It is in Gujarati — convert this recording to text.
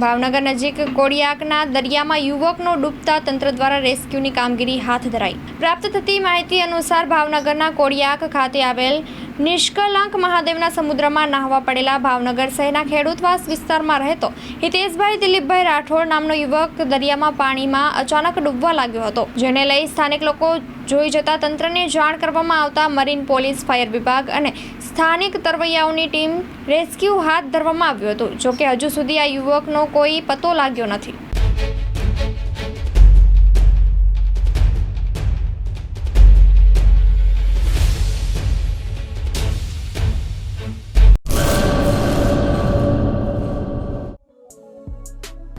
ભાવનગર નજીક કોડિયાકના દરિયામાં યુવકનો ડૂબતા તંત્ર દ્વારા રેસ્ક્યુની કામગીરી હાથ ધરાઈ. પ્રાપ્ત થતી માહિતી અનુસાર ભાવનગરના કોડિયાક ખાતે આવેલ નિષ્કલંક મહાદેવના સમુદ્રમાં નાહવા પડેલા ભાવનગર શહેરના ખેડૂતવાસ વિસ્તારમાં રહેતો હિતેશભાઈ દિલીપભાઈ રાઠોડ નામનો યુવક દરિયામાં પાણીમાં અચાનક ડૂબવા લાગ્યો હતો, જેને લઈ સ્થાનિક લોકો જોઈ જતા તંત્રને જાણ કરવામાં આવતા મરીન પોલીસ, ફાયર વિભાગ અને સ્થાનિક તરવૈયાઓની ટીમ રેસ્ક્યુ હાથ ધરવામાં આવ્યું હતું, જોકે હજુ સુધી આ યુવકનો કોઈ પતો લાગ્યો નથી.